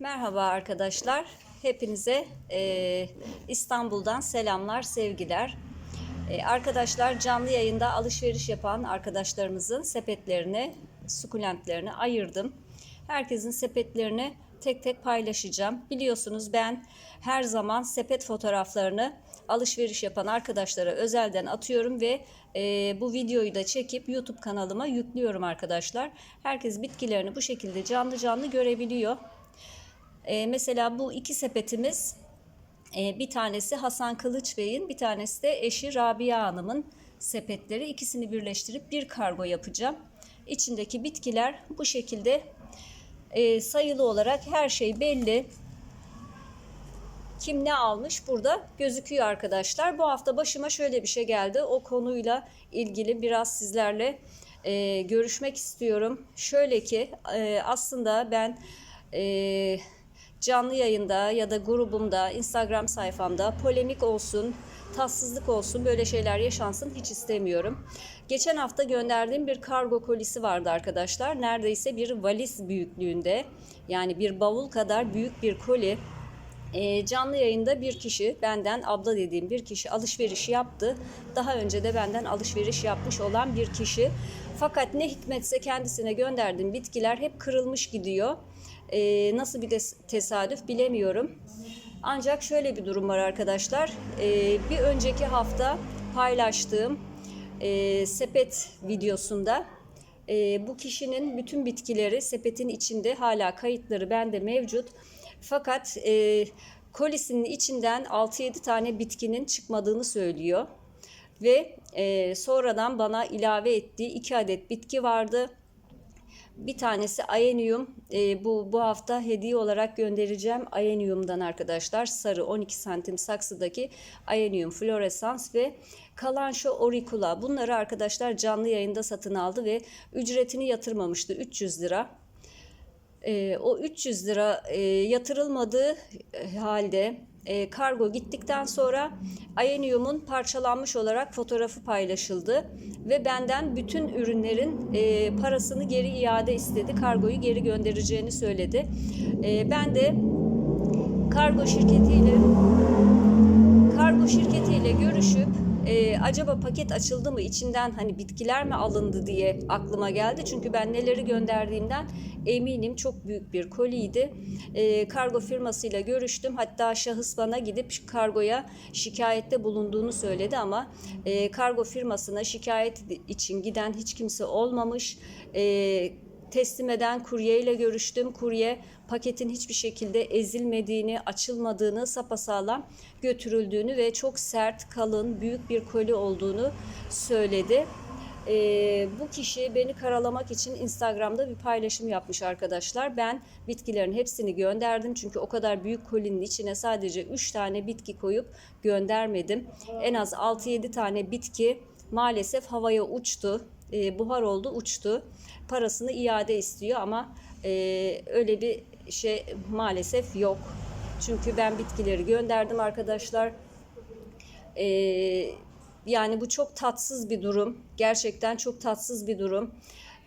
Merhaba arkadaşlar. Hepinize e, İstanbul'dan selamlar, sevgiler. E, arkadaşlar canlı yayında alışveriş yapan arkadaşlarımızın sepetlerini, sukulentlerini ayırdım. Herkesin sepetlerini tek tek paylaşacağım. Biliyorsunuz ben her zaman sepet fotoğraflarını alışveriş yapan arkadaşlara özelden atıyorum ve e, bu videoyu da çekip YouTube kanalıma yüklüyorum arkadaşlar. Herkes bitkilerini bu şekilde canlı canlı görebiliyor. Ee, mesela bu iki sepetimiz e, bir tanesi Hasan Kılıç Bey'in bir tanesi de eşi Rabia Hanım'ın sepetleri. İkisini birleştirip bir kargo yapacağım. İçindeki bitkiler bu şekilde e, sayılı olarak her şey belli. Kim ne almış burada gözüküyor arkadaşlar. Bu hafta başıma şöyle bir şey geldi. O konuyla ilgili biraz sizlerle e, görüşmek istiyorum. Şöyle ki e, aslında ben e, canlı yayında ya da grubumda, Instagram sayfamda polemik olsun, tatsızlık olsun böyle şeyler yaşansın hiç istemiyorum. Geçen hafta gönderdiğim bir kargo kolisi vardı arkadaşlar. Neredeyse bir valiz büyüklüğünde yani bir bavul kadar büyük bir koli. E, canlı yayında bir kişi benden abla dediğim bir kişi alışveriş yaptı. Daha önce de benden alışveriş yapmış olan bir kişi. Fakat ne hikmetse kendisine gönderdiğim bitkiler hep kırılmış gidiyor. E, nasıl bir tesadüf bilemiyorum. Ancak şöyle bir durum var arkadaşlar. E, bir önceki hafta paylaştığım e, sepet videosunda e, bu kişinin bütün bitkileri sepetin içinde hala kayıtları bende mevcut. Fakat e, kolisinin içinden 6-7 tane bitkinin çıkmadığını söylüyor. Ve e, sonradan bana ilave ettiği 2 adet bitki vardı. Bir tanesi Aenium. E, bu bu hafta hediye olarak göndereceğim Aenium'dan arkadaşlar. Sarı 12 santim saksıdaki Aenium floresans ve Kalanşo auricula. Bunları arkadaşlar canlı yayında satın aldı ve ücretini yatırmamıştı. 300 lira. E, o 300 lira e, yatırılmadığı halde e, kargo gittikten sonra Aenium'un parçalanmış olarak fotoğrafı paylaşıldı ve benden bütün ürünlerin e, parasını geri iade istedi. Kargoyu geri göndereceğini söyledi. E, ben de kargo şirketiyle kargo şirketiyle görüşüp e, acaba paket açıldı mı içinden hani bitkiler mi alındı diye aklıma geldi. Çünkü ben neleri gönderdiğimden eminim çok büyük bir koliydi. E, kargo firmasıyla görüştüm. Hatta şahıs bana gidip kargoya şikayette bulunduğunu söyledi ama e, kargo firmasına şikayet için giden hiç kimse olmamış. E, teslim eden kurye ile görüştüm. Kurye paketin hiçbir şekilde ezilmediğini, açılmadığını, sapasağlam götürüldüğünü ve çok sert, kalın, büyük bir koli olduğunu söyledi. Ee, bu kişi beni karalamak için Instagram'da bir paylaşım yapmış arkadaşlar. Ben bitkilerin hepsini gönderdim çünkü o kadar büyük kolinin içine sadece 3 tane bitki koyup göndermedim. En az 6-7 tane bitki maalesef havaya uçtu, e, buhar oldu, uçtu. Parasını iade istiyor ama e, öyle bir şey maalesef yok. Çünkü ben bitkileri gönderdim arkadaşlar. E, yani bu çok tatsız bir durum. Gerçekten çok tatsız bir durum.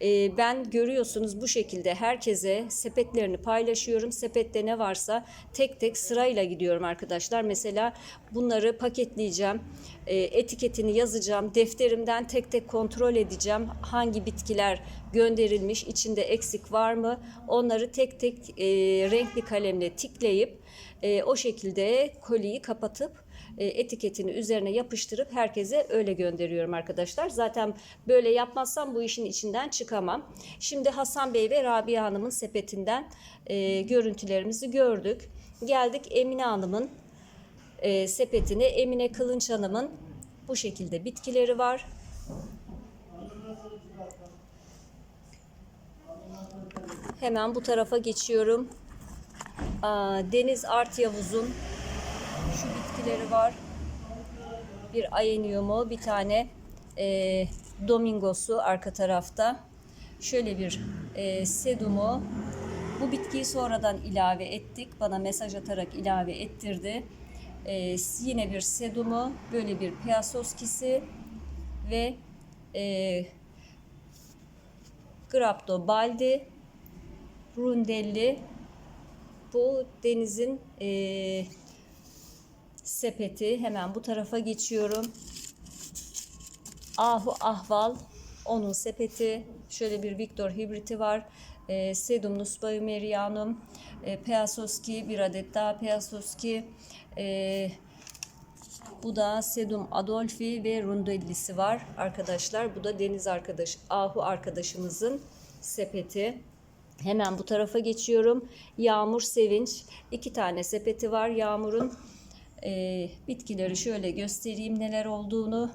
Ee, ben görüyorsunuz bu şekilde herkese sepetlerini paylaşıyorum. Sepette ne varsa tek tek sırayla gidiyorum arkadaşlar. Mesela bunları paketleyeceğim. Ee, etiketini yazacağım. Defterimden tek tek kontrol edeceğim. Hangi bitkiler gönderilmiş, içinde eksik var mı? Onları tek tek e, renkli kalemle tikleyip e, o şekilde koliyi kapatıp e, etiketini üzerine yapıştırıp herkese öyle gönderiyorum arkadaşlar. Zaten böyle yapmazsam bu işin içinden çıkamam. Şimdi Hasan Bey ve Rabia Hanım'ın sepetinden e, görüntülerimizi gördük. Geldik Emine Hanım'ın e, sepetine. Emine Kılınç Hanım'ın bu şekilde bitkileri var. Hemen bu tarafa geçiyorum. Deniz Art Yavuz'un bitkileri var. Bir ayeniumu, bir tane e, domingosu arka tarafta. Şöyle bir e, sedumu. Bu bitkiyi sonradan ilave ettik. Bana mesaj atarak ilave ettirdi. E, yine bir sedumu, böyle bir piasoskisi ve e, Grapto baldi, rundelli Bu denizin e, sepeti. Hemen bu tarafa geçiyorum. Ahu Ahval onun sepeti. Şöyle bir Victor hibriti var. E, Sedum Nuspavimerianum. E, Peasoski bir adet daha Peasoski. E, bu da Sedum Adolfi ve Rundellisi var arkadaşlar. Bu da deniz arkadaş, Ahu arkadaşımızın sepeti. Hemen bu tarafa geçiyorum. Yağmur Sevinç. iki tane sepeti var Yağmur'un. E, bitkileri şöyle göstereyim neler olduğunu.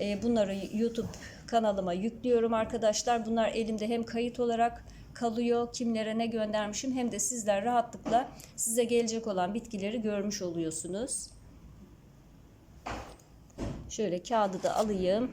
E, bunları YouTube kanalıma yüklüyorum arkadaşlar. Bunlar elimde hem kayıt olarak kalıyor. Kimlere ne göndermişim hem de sizler rahatlıkla size gelecek olan bitkileri görmüş oluyorsunuz. Şöyle kağıdı da alayım.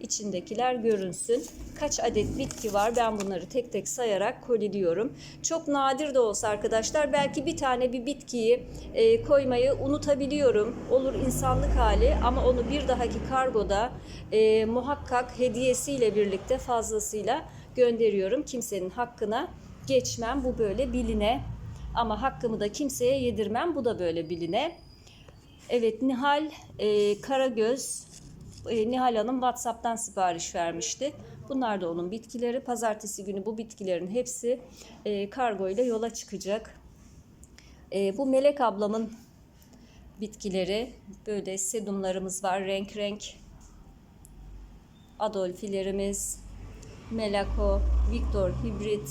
İçindekiler görünsün. Kaç adet bitki var ben bunları tek tek sayarak koliliyorum. Çok nadir de olsa arkadaşlar belki bir tane bir bitkiyi e, koymayı unutabiliyorum. Olur insanlık hali ama onu bir dahaki kargoda e, muhakkak hediyesiyle birlikte fazlasıyla gönderiyorum. Kimsenin hakkına geçmem bu böyle biline ama hakkımı da kimseye yedirmem bu da böyle biline. Evet Nihal e, Karagöz e, Nihal Hanım WhatsApp'tan sipariş vermişti. Bunlar da onun bitkileri. Pazartesi günü bu bitkilerin hepsi e, kargo ile yola çıkacak. E, bu Melek ablamın bitkileri. Böyle sedumlarımız var renk renk. Adolfilerimiz, Melako, Victor hibrit.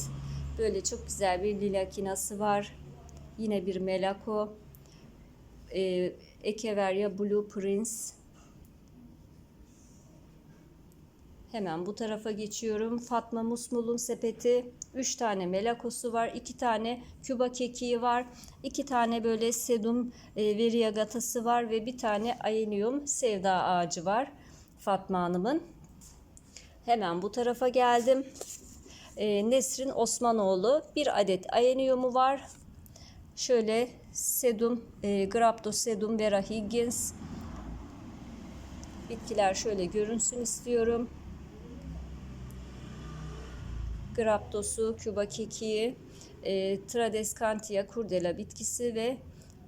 Böyle çok güzel bir lilakinası var. Yine bir Melako. E, Echeveria Blue Prince. Hemen bu tarafa geçiyorum. Fatma Musmul'un sepeti. 3 tane melakosu var. 2 tane küba kekiği var. 2 tane böyle sedum e, variegatası var. Ve bir tane aenium sevda ağacı var. Fatma Hanım'ın. Hemen bu tarafa geldim. E, Nesrin Osmanoğlu. Bir adet aeniumu var. Şöyle sedum, e, Graptosedum vera higgins. Bitkiler şöyle görünsün istiyorum. Graptosu, Küba kekiği, e, Tradescantia curdela bitkisi ve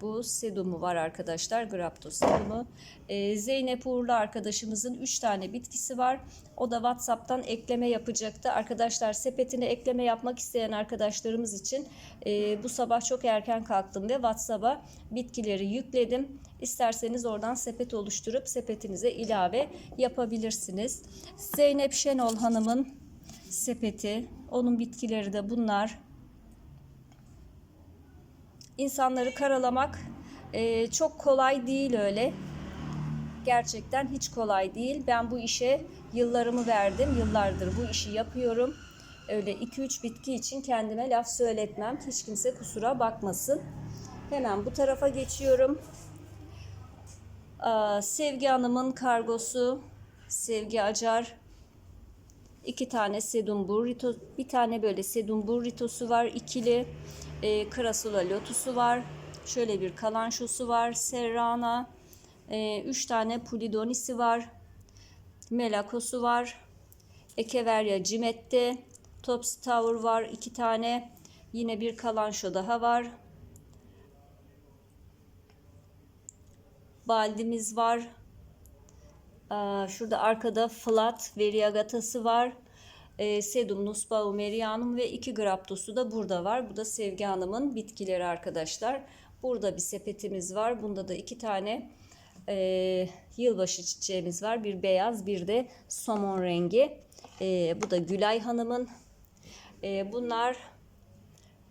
bu sedumu var arkadaşlar. Graptos sedumu. E, Zeynep Uğurlu arkadaşımızın 3 tane bitkisi var. O da WhatsApp'tan ekleme yapacaktı. Arkadaşlar sepetine ekleme yapmak isteyen arkadaşlarımız için e, bu sabah çok erken kalktım ve WhatsApp'a bitkileri yükledim. İsterseniz oradan sepet oluşturup sepetinize ilave yapabilirsiniz. Zeynep Şenol Hanım'ın sepeti. Onun bitkileri de bunlar. İnsanları karalamak e, çok kolay değil öyle. Gerçekten hiç kolay değil. Ben bu işe yıllarımı verdim. Yıllardır bu işi yapıyorum. Öyle 2-3 bitki için kendime laf söyletmem. Hiç kimse kusura bakmasın. Hemen bu tarafa geçiyorum. Sevgi Hanım'ın kargosu. Sevgi Acar iki tane sedum burrito, bir tane böyle sedum burritosu var ikili. E, krasula lotusu var. Şöyle bir kalanşosu var. Serrana. E, üç tane pulidonisi var. Melakosu var. Ekeverya cimette. Topsy Tower var. iki tane. Yine bir kalanşo daha var. Baldimiz var. Şurada arkada flat variegatası var. Sedum nusbau merianum ve iki graptosu da burada var. Bu da Sevgi Hanım'ın bitkileri arkadaşlar. Burada bir sepetimiz var. Bunda da iki tane e, yılbaşı çiçeğimiz var. Bir beyaz bir de somon rengi. E, bu da Gülay Hanım'ın. E, bunlar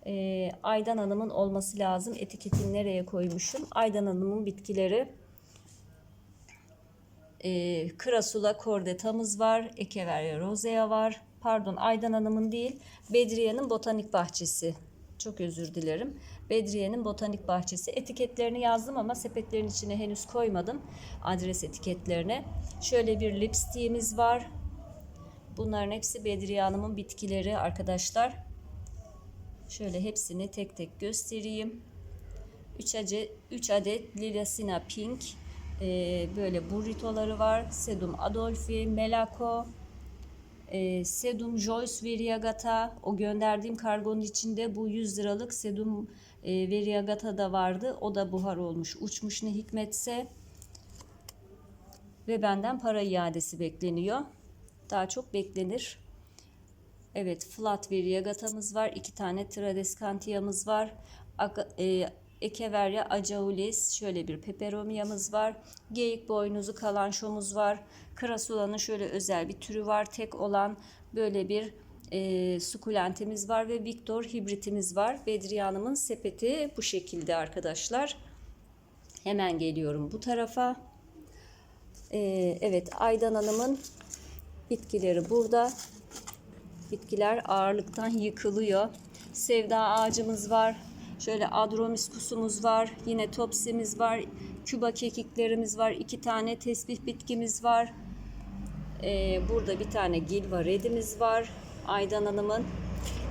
e, Aydan Hanım'ın olması lazım. Etiketini nereye koymuşum? Aydan Hanım'ın bitkileri e, Krasula cordetamız var. Echeveria rosea var. Pardon Aydan Hanım'ın değil Bedriye'nin botanik bahçesi. Çok özür dilerim. Bedriye'nin botanik bahçesi. Etiketlerini yazdım ama sepetlerin içine henüz koymadım. Adres etiketlerine. Şöyle bir lipstiğimiz var. Bunların hepsi Bedriye Hanım'ın bitkileri arkadaşlar. Şöyle hepsini tek tek göstereyim. 3 adet, 3 adet Lilasina Pink e, böyle burritoları var. Sedum Adolfi, Melako, e, Sedum Joyce Variegata o gönderdiğim kargonun içinde bu 100 liralık Sedum e, Variegata da vardı. O da buhar olmuş. Uçmuş ne hikmetse ve benden para iadesi bekleniyor. Daha çok beklenir. Evet, flat Variegata'mız var. iki tane Tradescantia'mız var. Aga, e, Echeveria Ajaulis, şöyle bir peperomiyamız var. Geyik boynuzu kalanşomuz var. Krasula'nın şöyle özel bir türü var. Tek olan böyle bir e, sukulentimiz var ve Victor hibritimiz var. Bedriye Hanım'ın sepeti bu şekilde arkadaşlar. Hemen geliyorum bu tarafa. E, evet Aydan Hanım'ın bitkileri burada. Bitkiler ağırlıktan yıkılıyor. Sevda ağacımız var. Şöyle adromiskusumuz var. Yine topsimiz var. Küba kekiklerimiz var. iki tane tesbih bitkimiz var. Ee, burada bir tane gilva redimiz var. Aydan Hanım'ın.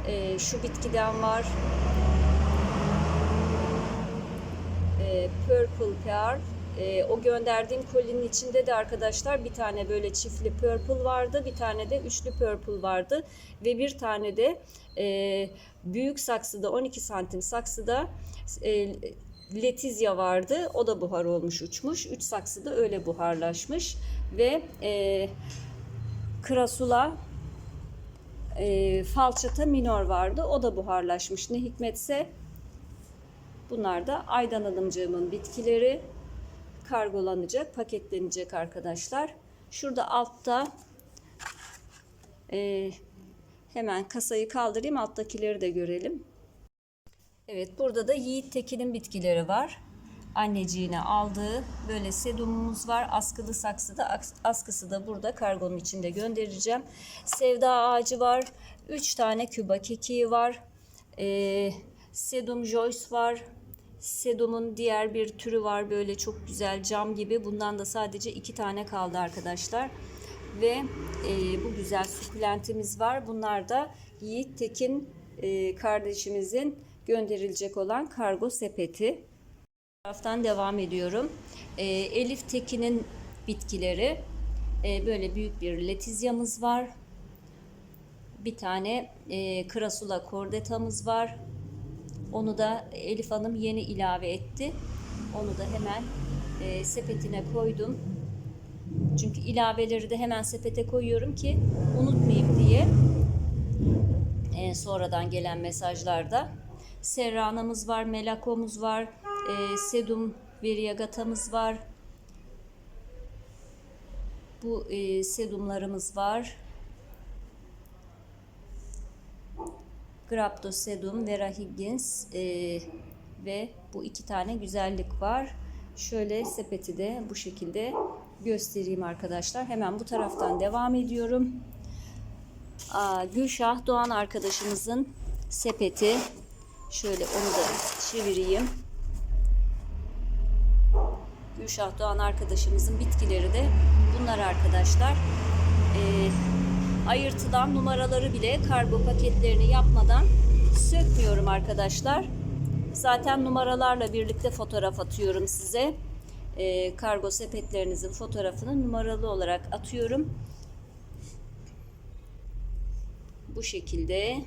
Ee, şu bitkiden var. Ee, Purple Pearl. Ee, o gönderdiğim kolinin içinde de arkadaşlar bir tane böyle çiftli purple vardı. Bir tane de üçlü purple vardı. Ve bir tane de e, büyük saksıda 12 santim saksıda e, letizya vardı. O da buhar olmuş uçmuş. Üç saksıda öyle buharlaşmış. Ve e, krasula e, falçata minor vardı. O da buharlaşmış. Ne hikmetse bunlar da Aydan Hanımcığımın bitkileri kargolanacak, paketlenecek arkadaşlar. Şurada altta e, hemen kasayı kaldırayım alttakileri de görelim. Evet burada da Yiğit Tekin'in bitkileri var. Anneciğine aldığı böyle sedumumuz var. Askılı saksıda askısı da burada kargonun içinde göndereceğim. Sevda ağacı var. 3 tane küba kekiği var. Ee, sedum Joyce var. Sedum'un diğer bir türü var böyle çok güzel cam gibi. Bundan da sadece iki tane kaldı arkadaşlar. Ve e, bu güzel sukulentimiz var. Bunlar da Yiğit Tekin e, kardeşimizin gönderilecek olan kargo sepeti. taraftan devam ediyorum. E, Elif Tekin'in bitkileri. E, böyle büyük bir letizyamız var. Bir tane e, Krasula cordetamız var. Onu da Elif Hanım yeni ilave etti. Onu da hemen e, sepetine koydum. Çünkü ilaveleri de hemen sepete koyuyorum ki unutmayayım diye. E, sonradan gelen mesajlarda. Serrana'mız var, Melakomuz var, e, Sedum Variegata'mız var. Bu e, sedumlarımız var. Graptosedum, Vera Higgins e, ve bu iki tane güzellik var. Şöyle sepeti de bu şekilde göstereyim arkadaşlar. Hemen bu taraftan devam ediyorum. Aa, Gülşah Doğan arkadaşımızın sepeti. Şöyle onu da çevireyim. Gülşah Doğan arkadaşımızın bitkileri de bunlar arkadaşlar. Ayırtılan numaraları bile kargo paketlerini yapmadan sökmüyorum arkadaşlar. Zaten numaralarla birlikte fotoğraf atıyorum size. Ee, kargo sepetlerinizin fotoğrafını numaralı olarak atıyorum. Bu şekilde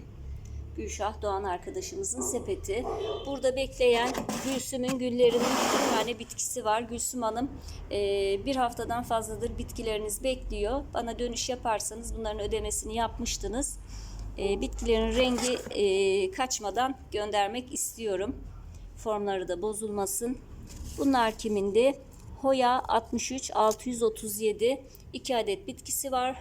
Gülşah Doğan arkadaşımızın sepeti. Burada bekleyen Gülsüm'ün güllerinin bir tane bitkisi var. Gülsüm Hanım e, bir haftadan fazladır bitkileriniz bekliyor. Bana dönüş yaparsanız bunların ödemesini yapmıştınız. E, bitkilerin rengi e, kaçmadan göndermek istiyorum. Formları da bozulmasın. Bunlar kimindi? Hoya 63 637 2 adet bitkisi var.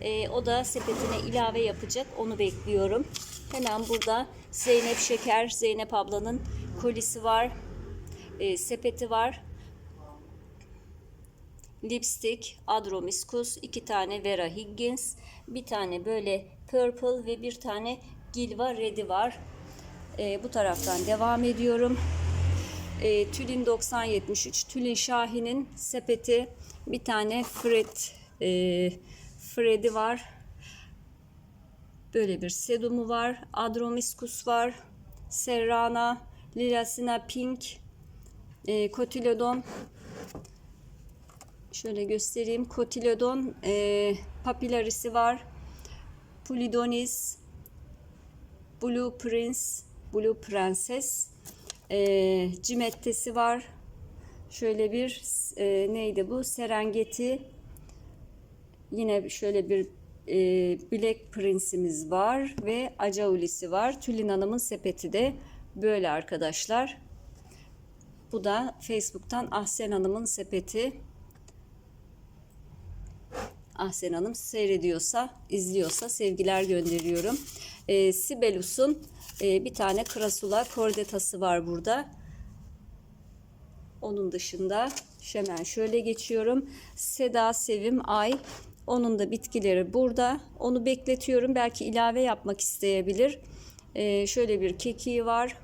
E, o da sepetine ilave yapacak. Onu bekliyorum. Hemen burada Zeynep Şeker, Zeynep ablanın kolisi var. E, sepeti var. Lipstick, Adromiscus, iki tane Vera Higgins, bir tane böyle Purple ve bir tane Gilva Red'i var. E, bu taraftan devam ediyorum. E, Tülin 9073, Tülin Şahin'in sepeti, bir tane Fred, e, Fred'i var. Böyle bir sedumu var. Adromiscus var. Serrana, Lilacina Pink, e, Cotyledon. Şöyle göstereyim. Cotyledon e, papillarisi var. Pulidonis, Blue Prince, Blue Prenses, e, Cimettesi var. Şöyle bir e, neydi bu? Serengeti. Yine şöyle bir e, Black Prince'imiz var ve Acaulisi var. Tülin Hanım'ın sepeti de böyle arkadaşlar. Bu da Facebook'tan Ahsen Hanım'ın sepeti. Ahsen Hanım seyrediyorsa, izliyorsa sevgiler gönderiyorum. E, Sibelus'un e, bir tane Krasula kordetası var burada. Onun dışında hemen şöyle geçiyorum. Seda Sevim Ay. Onun da bitkileri burada. Onu bekletiyorum. Belki ilave yapmak isteyebilir. Ee, şöyle bir kekiği var.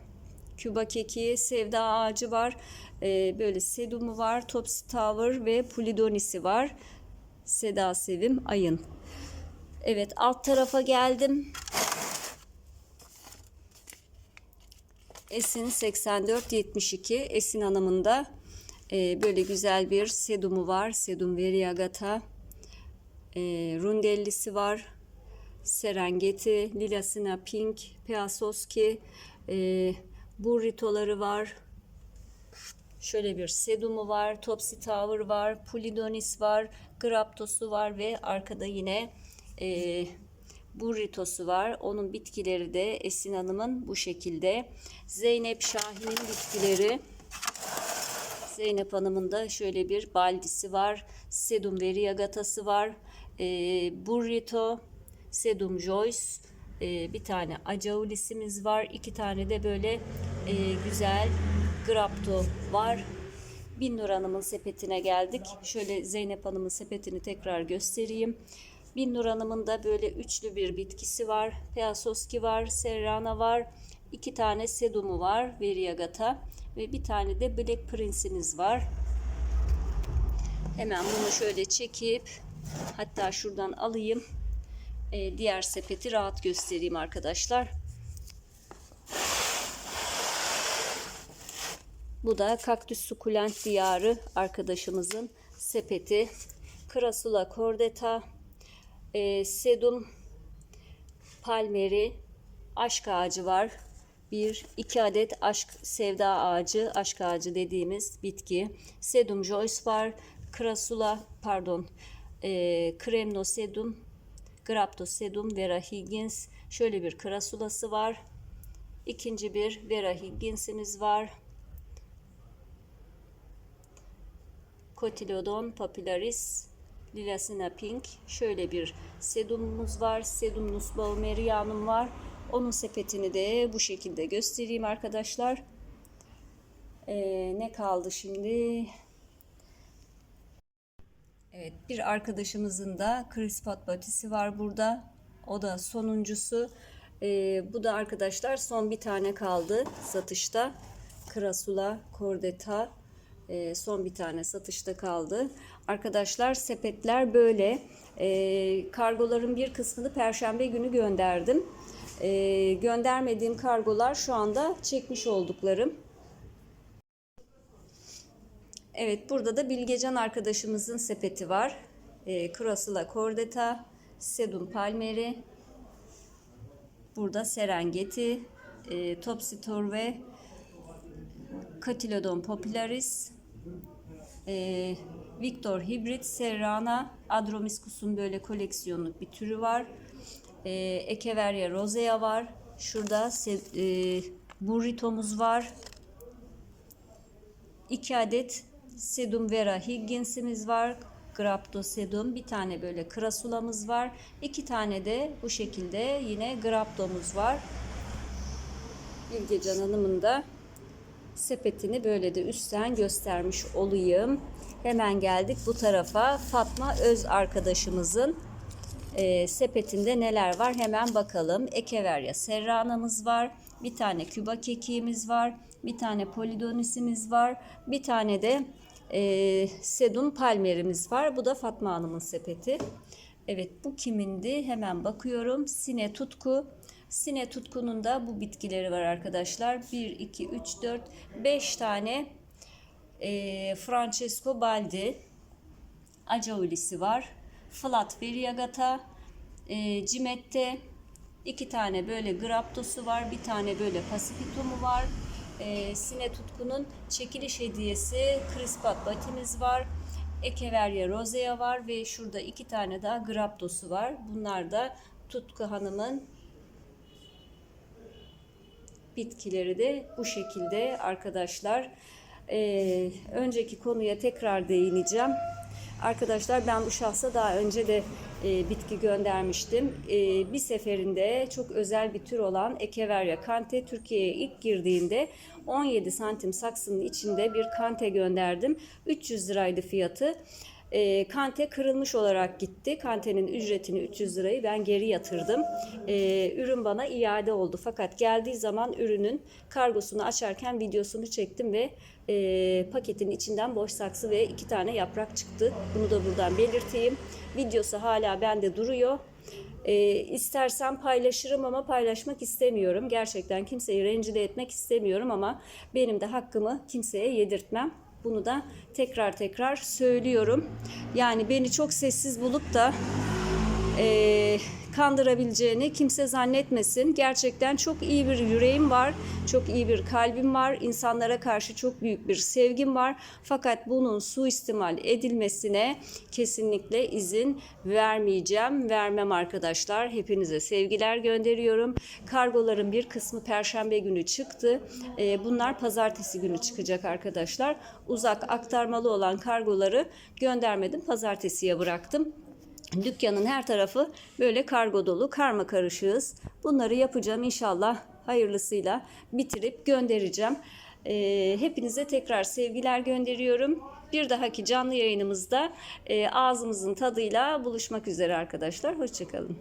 Küba kekiği, sevda ağacı var. Ee, böyle sedumu var. Topsy Tower ve Pulidonisi var. Seda Sevim Ayın. Evet alt tarafa geldim. Esin 8472 Esin Hanım'ın da e, böyle güzel bir sedumu var. Sedum variegata. E, rundellisi var. Serengeti, Lilasina Pink, Peasoski, e, burritoları var. Şöyle bir sedumu var, Topsy Tower var, Pulidonis var, Graptos'u var ve arkada yine e, burritosu var. Onun bitkileri de Esin Hanım'ın bu şekilde. Zeynep Şahin'in bitkileri. Zeynep Hanım'ın da şöyle bir baldisi var. Sedum variegatası var. E, burrito, Sedum Joyce, e, bir tane Acaulisimiz var. iki tane de böyle e, güzel Grapto var. Binnur Hanım'ın sepetine geldik. Şöyle Zeynep Hanım'ın sepetini tekrar göstereyim. Binnur Hanım'ın da böyle üçlü bir bitkisi var. Peasoski var, Serrana var. iki tane Sedumu var, Variegata ve bir tane de Black Prince'imiz var. Hemen bunu şöyle çekip hatta şuradan alayım. Ee, diğer sepeti rahat göstereyim arkadaşlar. Bu da kaktüs sukulent diyarı arkadaşımızın sepeti. Krasula cordata, e, sedum palmeri, aşk ağacı var. Bir, iki adet aşk sevda ağacı, aşk ağacı dediğimiz bitki. Sedum joyce var. Krasula, pardon, e, kremno sedum, grapto sedum, vera higgins. Şöyle bir krasulası var. İkinci bir vera higgins'imiz var. Cotyledon papularis Lilasina pink. Şöyle bir sedumumuz var. Sedumnus baumerianum var. Onun sepetini de bu şekilde göstereyim arkadaşlar. Ee, ne kaldı şimdi? Evet bir arkadaşımızın da Crispat batisi var burada. O da sonuncusu. Ee, bu da arkadaşlar son bir tane kaldı satışta. Krasula cordata e, son bir tane satışta kaldı. Arkadaşlar sepetler böyle. E, kargoların bir kısmını perşembe günü gönderdim. E, göndermediğim kargolar şu anda çekmiş olduklarım. Evet burada da Bilgecan arkadaşımızın sepeti var. E, Krasula cordata, Sedum palmeri, burada Serengeti, e, Topsitor ve Cotyledon popularis, e, Victor Hibrit Serrana, Adromiscus'un böyle koleksiyonluk bir türü var. E, Echeveria rosea var. Şurada e, burritomuz var. 2 adet Sedum vera higgins'imiz var. Graptosedum. Bir tane böyle krasulamız var. İki tane de bu şekilde yine graptomuz var. Bilgecan Hanım'ın da sepetini böyle de üstten göstermiş olayım. Hemen geldik bu tarafa. Fatma Öz arkadaşımızın e, sepetinde neler var hemen bakalım. Ekeverya serranamız var. Bir tane küba kekiğimiz var. Bir tane polidonisimiz var. Bir tane de e, sedum palmerimiz var. Bu da Fatma Hanım'ın sepeti. Evet bu kimindi? Hemen bakıyorum. Sine Tutku. Sine Tutku'nun da bu bitkileri var arkadaşlar. 1, 2, 3, 4, 5 tane e, Francesco Baldi Acaulisi var. Flat Variegata e, Cimet'te iki tane böyle Graptos'u var. Bir tane böyle Pacifitum'u var. E, Sine Tutku'nun çekiliş hediyesi Crispat Batimiz var. Echeveria rosea var ve şurada iki tane daha Graptos'u var. Bunlar da Tutku Hanım'ın bitkileri de bu şekilde arkadaşlar. Ee, önceki konuya tekrar değineceğim. Arkadaşlar ben bu şahsa daha önce de e, bitki göndermiştim. E, bir seferinde çok özel bir tür olan Echeveria kante Türkiye'ye ilk girdiğinde 17 santim saksının içinde bir kante gönderdim. 300 liraydı fiyatı. E, kante kırılmış olarak gitti. Kantenin ücretini 300 lirayı ben geri yatırdım. E, ürün bana iade oldu. Fakat geldiği zaman ürünün kargosunu açarken videosunu çektim ve e, paketin içinden boş saksı ve iki tane yaprak çıktı. Bunu da buradan belirteyim. Videosu hala bende duruyor. E, istersem paylaşırım ama paylaşmak istemiyorum. Gerçekten kimseyi rencide etmek istemiyorum ama benim de hakkımı kimseye yedirtmem. Bunu da tekrar tekrar söylüyorum. Yani beni çok sessiz bulup da e, kandırabileceğini kimse zannetmesin. Gerçekten çok iyi bir yüreğim var, çok iyi bir kalbim var, insanlara karşı çok büyük bir sevgim var. Fakat bunun suistimal edilmesine kesinlikle izin vermeyeceğim, vermem arkadaşlar. Hepinize sevgiler gönderiyorum. Kargoların bir kısmı Perşembe günü çıktı. E, bunlar Pazartesi günü çıkacak arkadaşlar. Uzak aktarmalı olan kargoları göndermedim, Pazartesiye bıraktım. Dükkanın her tarafı böyle kargo dolu, karma karışığız. Bunları yapacağım inşallah hayırlısıyla bitirip göndereceğim. Ee, hepinize tekrar sevgiler gönderiyorum. Bir dahaki canlı yayınımızda e, ağzımızın tadıyla buluşmak üzere arkadaşlar. Hoşçakalın.